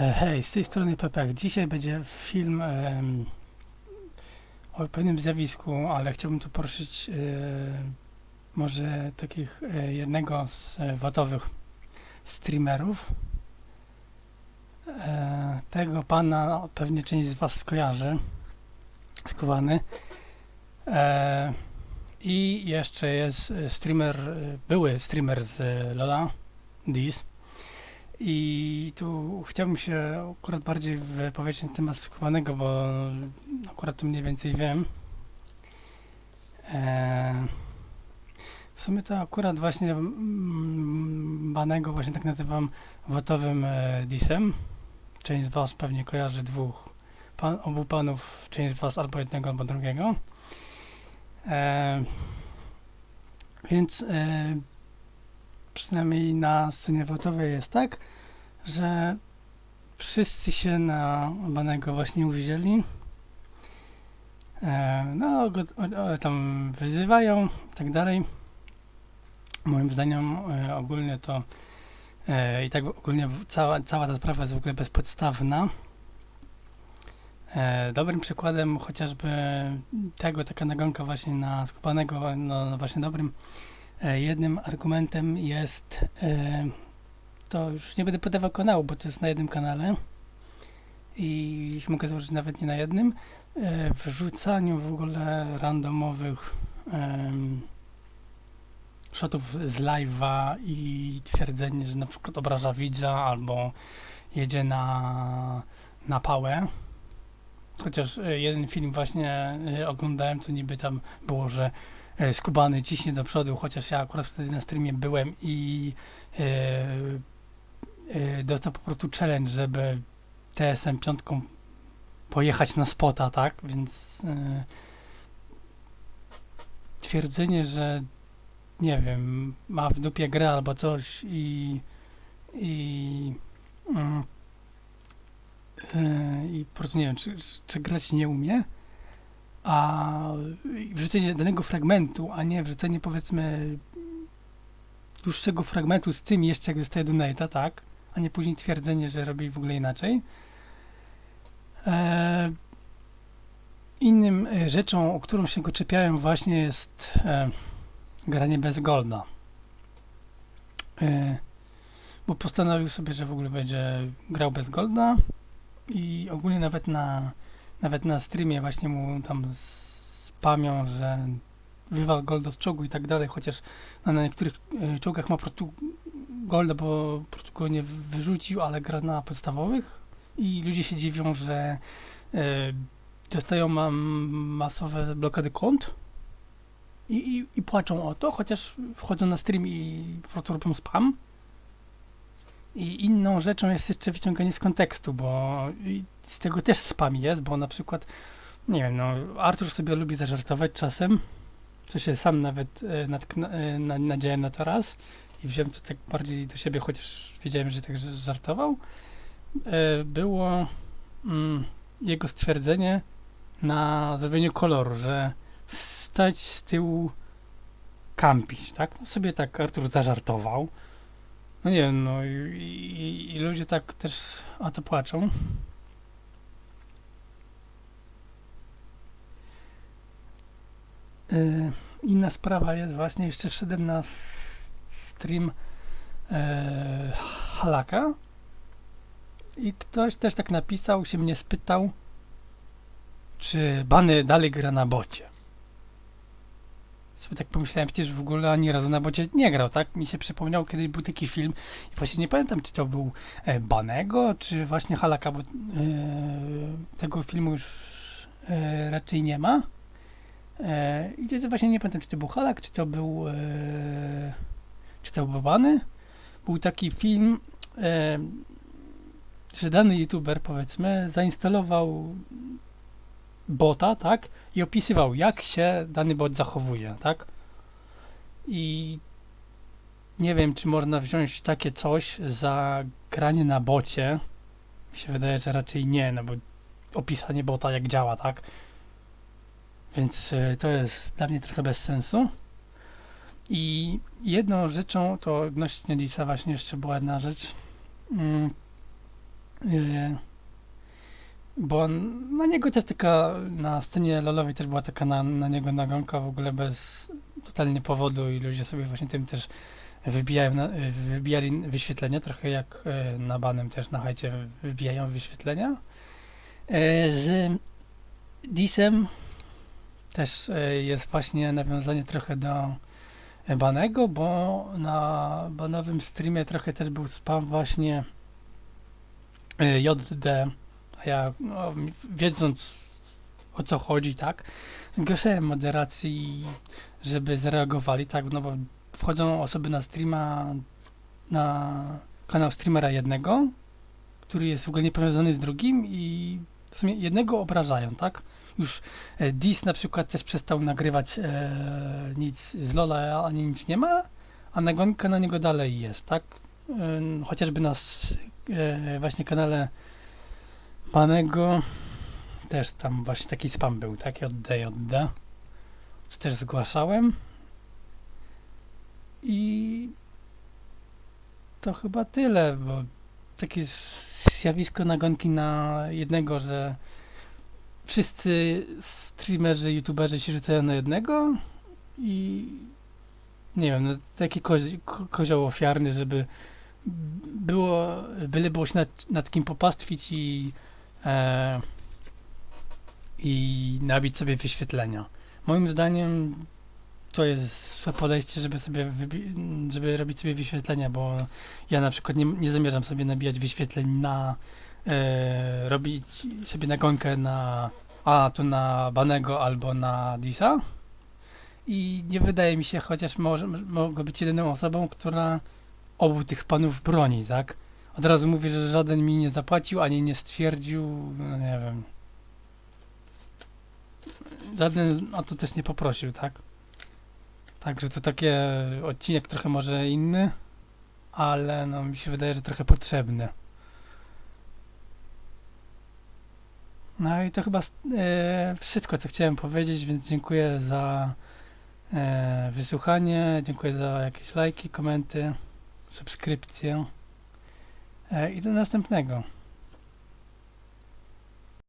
E, Hej, z tej strony Pepek. Dzisiaj będzie film em, o pewnym zjawisku, ale chciałbym tu poruszyć e, może takich e, jednego z watowych streamerów. Tego pana pewnie część z was skojarzy. Skowany. I jeszcze jest streamer, były streamer z Lola, Diz. I tu chciałbym się akurat bardziej wypowiedzieć na temat skowanego, bo akurat to mniej więcej wiem. Eee, w sumie to akurat właśnie mm, Banego właśnie tak nazywam wotowym e, disem. Część z was pewnie kojarzy dwóch, pan, obu panów, część z was albo jednego, albo drugiego. Eee, więc e, przynajmniej na scenie wotowej jest tak, że wszyscy się na Banego właśnie uwzięli. E, no, go, tam wyzywają i tak dalej. Moim zdaniem e, ogólnie to e, i tak ogólnie cała, cała ta sprawa jest w ogóle bezpodstawna. Dobrym przykładem chociażby tego, taka nagonka właśnie na skupanego, no, właśnie dobrym Jednym argumentem jest, e, to już nie będę podawał kanału, bo to jest na jednym kanale i mogę założyć nawet nie na jednym, e, wrzucaniu w ogóle randomowych shotów z live'a i twierdzenie, że na przykład obraża widza albo jedzie na, na pałę. Chociaż e, jeden film właśnie e, oglądałem, co niby tam było, że e, skubany ciśnie do przodu, chociaż ja akurat wtedy na streamie byłem i e, e, dostał po prostu challenge, żeby TSM 5 pojechać na spota, tak? Więc e, twierdzenie, że nie wiem, ma w dupie grę albo coś i i mm, e, i po prostu nie wiem, czy, czy grać nie umie, a wrzucenie danego fragmentu, a nie wrzucenie powiedzmy dłuższego fragmentu z tym jeszcze jak dostaje donate'a, tak? A nie później twierdzenie, że robi w ogóle inaczej. E, innym e, rzeczą, o którą się go czepiają właśnie jest e, granie bez golda. E, bo postanowił sobie, że w ogóle będzie grał bez golda i ogólnie nawet na nawet na streamie właśnie mu tam spamią, że wywal golda z czołgu i tak dalej, chociaż na, niektórych e, czołgach ma po prostu golda, bo po prostu go nie wyrzucił, ale gra na podstawowych i ludzie się dziwią, że e, dostają ma, masowe blokady kont i, i, i płaczą o to, chociaż wchodzą na stream i po prostu robią spam. I inną rzeczą jest jeszcze wyciąganie z kontekstu, bo z tego też spam jest, bo na przykład, nie wiem, no, Artur sobie lubi zażartować czasem, co się sam nawet natkna, e, na, nadziałem na to raz i wziąłem to tak bardziej do siebie, chociaż wiedziałem, że tak żartował. E, było mm, jego stwierdzenie na zrobieniu koloru, że stać z tyłu kampić, tak? No sobie tak Artur zażartował. No nie wiem, no i, i, i ludzie tak też o to płaczą. Yy, inna sprawa jest właśnie, jeszcze wszedłem na stream e, Halaka i ktoś też tak napisał, się mnie spytał, czy Bany dalej gra na bocie. Sobie tak pomyślałem, przecież w ogóle ani razu na bocie nie grał, tak? Mi się przypomniał, kiedyś był taki film i właśnie nie pamiętam, czy to był e, Banego, czy właśnie Halaka, bo e, tego filmu już e, raczej nie ma. I to właśnie nie pamiętam, czy to był Halak, czy to był czy to był Bany. Był taki film, że dany youtuber, powiedzmy, zainstalował bota, tak? I opisywał, jak się dany bot zachowuje, tak? I nie wiem, czy można wziąć takie coś za granie na bocie. Mi się wydaje, że raczej nie, no bo opisanie bota jak działa, tak? Więc y, to jest dla mnie trochę bez sensu. I jedną rzeczą, to odnośnie Disa właśnie jeszcze była jedna rzecz. Mm, E, bo na niego też taka, na scenie lolowej też była taka na, na niego nagonka w ogóle bez totalnie powodu i ludzie sobie właśnie tym też wybijają, wybijali wyświetlenia, trochę jak e, na banem też na hajcie wybijają wyświetlenia. E, z Disem też e, jest właśnie nawiązanie trochę do Banego, bo na banowym streamie trochę też był spam właśnie JD, a ja no, wiedząc o co chodzi, tak, zgłaszałem moderacji, żeby zareagowali, tak, no bo wchodzą osoby na streama, na kanał streamera jednego, który jest w ogóle niepowiązany z drugim i w sumie jednego obrażają, tak? Już e, Dis na przykład też przestał nagrywać e, nic z Lola, ani nic nie ma, a nagonka na niego dalej jest, tak? Ym, chociażby na e, właśnie kanale Panego też tam właśnie taki spam był, tak? JD, JD, co też zgłaszałem. I to chyba tyle, bo takie zjawisko nagonki na jednego, że wszyscy streamerzy, youtuberzy się rzucają na jednego i nie wiem, no, taki kozi, ko, kozioł ofiarny, żeby było, byle było się nad, nad kim popastwić i e, i nabić sobie wyświetlenia. Moim zdaniem to jest podejście, żeby sobie żeby robić sobie wyświetlenia, bo ja na przykład nie, nie zamierzam sobie nabijać wyświetleń na e, robić sobie nagonkę na a to na Banego albo na Disa i nie wydaje mi się, chociaż może, mogę być jedyną osobą, która obu tych panów broni, tak? Od razu mówię, że żaden mi nie zapłacił, ani nie stwierdził, no nie wiem. Żaden o to też nie poprosił, tak? Także to takie odcinek trochę może inny, ale no mi się wydaje, że trochę potrzebny. No i to chyba e, wszystko, co chciałem powiedzieć, więc dziękuję za e, wysłuchanie, dziękuję za jakieś lajki, komenty, subskrypcje e, i do następnego.